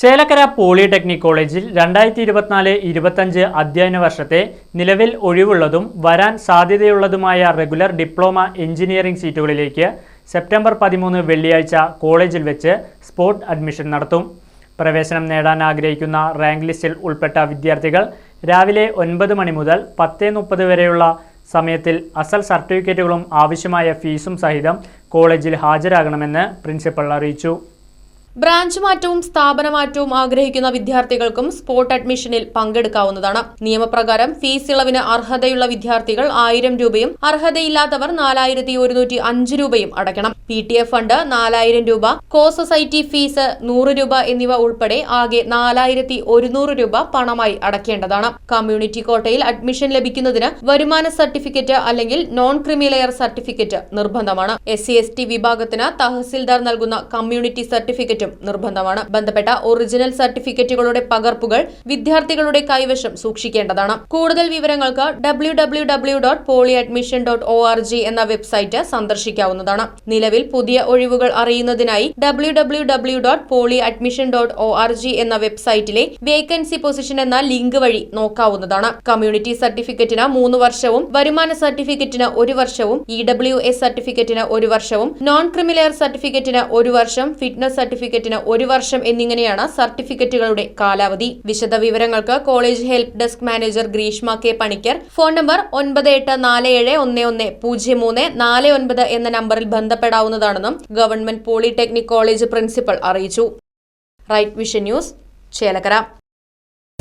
Chelakkara polytechnic കോളേജിൽ രണ്ടായിരത്തി ഇരുപത്തിനാല് ഇരുപത്തഞ്ച് അധ്യയന വർഷത്തെ നിലവിൽ ഒഴിവുള്ളതും വരാൻ സാധ്യതയുള്ളതുമായ റെഗുലർ ഡിപ്ലോമ എഞ്ചിനീയറിംഗ് സീറ്റുകളിലേക്ക് സെപ്റ്റംബർ പതിമൂന്ന് വെള്ളിയാഴ്ച കോളേജിൽ വെച്ച് സ്പോട്ട് അഡ്മിഷൻ നടത്തും. പ്രവേശനം നേടാൻ ആഗ്രഹിക്കുന്ന റാങ്ക് ലിസ്റ്റിൽ ഉൾപ്പെട്ട വിദ്യാർത്ഥികൾ രാവിലെ ഒൻപത് മണി മുതൽ പത്ത് മുപ്പത് വരെയുള്ള സമയത്തിൽ അസൽ സർട്ടിഫിക്കറ്റുകളും ആവശ്യമായ ഫീസും സഹിതം കോളേജിൽ ഹാജരാകണമെന്ന് പ്രിൻസിപ്പൽ അറിയിച്ചു. ബ്രാഞ്ച് മാറ്റവും സ്ഥാപന മാറ്റവും ആഗ്രഹിക്കുന്ന വിദ്യാർത്ഥികൾക്കും സ്പോട്ട് അഡ്മിഷനിൽ പങ്കെടുക്കാവുന്നതാണ്. നിയമപ്രകാരം ഫീസ് ഇളവിന് അർഹതയുള്ള വിദ്യാർത്ഥികൾ ആയിരം രൂപയും അർഹതയില്ലാത്തവർ നാലായിരത്തി ഒരുന്നൂറ്റി അഞ്ച് രൂപയും അടയ്ക്കണം. പി ടി എഫ് ഫണ്ട് നാലായിരം രൂപ കോ സൊസൈറ്റി ഫീസ് നൂറ് രൂപ എന്നിവ ഉൾപ്പെടെ ആകെ നാലായിരത്തി ഒരുന്നൂറ് രൂപ പണമായി അടയ്ക്കേണ്ടതാണ്. കമ്മ്യൂണിറ്റി കോട്ടയിൽ അഡ്മിഷൻ ലഭിക്കുന്നതിന് വരുമാന സർട്ടിഫിക്കറ്റ് അല്ലെങ്കിൽ നോൺ ക്രിമിലെയർ സർട്ടിഫിക്കറ്റ് നിർബന്ധമാണ്. എസ് സി വിഭാഗത്തിന് തഹസിൽദാർ നൽകുന്ന കമ്മ്യൂണിറ്റി സർട്ടിഫിക്കറ്റും നിർബന്ധമാണ്. ബന്ധപ്പെട്ട ഒറിജിനൽ സർട്ടിഫിക്കറ്റുകളുടെ പകർപ്പുകൾ വിദ്യാർത്ഥികളുടെ കൈവശം സൂക്ഷിക്കേണ്ടതാണ്. കൂടുതൽ വിവരങ്ങൾക്ക് W W W dot poly admission dot O R G എന്ന വെബ്സൈറ്റ് സന്ദർശിക്കാവുന്നതാണ്. നിലവിൽ പുതിയ ഒഴിവുകൾ അറിയുന്നതിനായി W W W dot poly admission dot O R G എന്ന വെബ്സൈറ്റിലെ വേക്കൻസി പൊസിഷൻ എന്ന ലിങ്ക് വഴി നോക്കാവുന്നതാണ്. കമ്മ്യൂണിറ്റി സർട്ടിഫിക്കറ്റിന് മൂന്ന് വർഷവും വരുമാന സർട്ടിഫിക്കറ്റിന് ഒരു വർഷവും ഇ ഡബ്ല്യു എസ് സർട്ടിഫിക്കറ്റിന് ഒരു വർഷവും നോൺ ക്രിമിലെയർ സർട്ടിഫിക്കറ്റിന് ഒരു വർഷം ഫിറ്റ്നസ് സർട്ടിഫിക്കറ്റിന് ഒരു വർഷം എന്നിങ്ങനെയാണ് സർട്ടിഫിക്കറ്റുകളുടെ കാലാവധി. വിശദ വിവരങ്ങൾക്ക് college help desk manager Greeshma K Panicker. Phone number ഒൻപത് എട്ട് നാല് ഏഴ് ഒന്ന് ഒന്ന് പൂജ്യം മൂന്ന് നാല് ഒൻപത് എന്ന നമ്പറിൽ ബന്ധപ്പെടാവുന്നതാണെന്നും ഗവൺമെന്റ് പോളിടെക്നിക് കോളേജ് പ്രിൻസിപ്പൽ അറിയിച്ചു. Right vision news Chelakkara.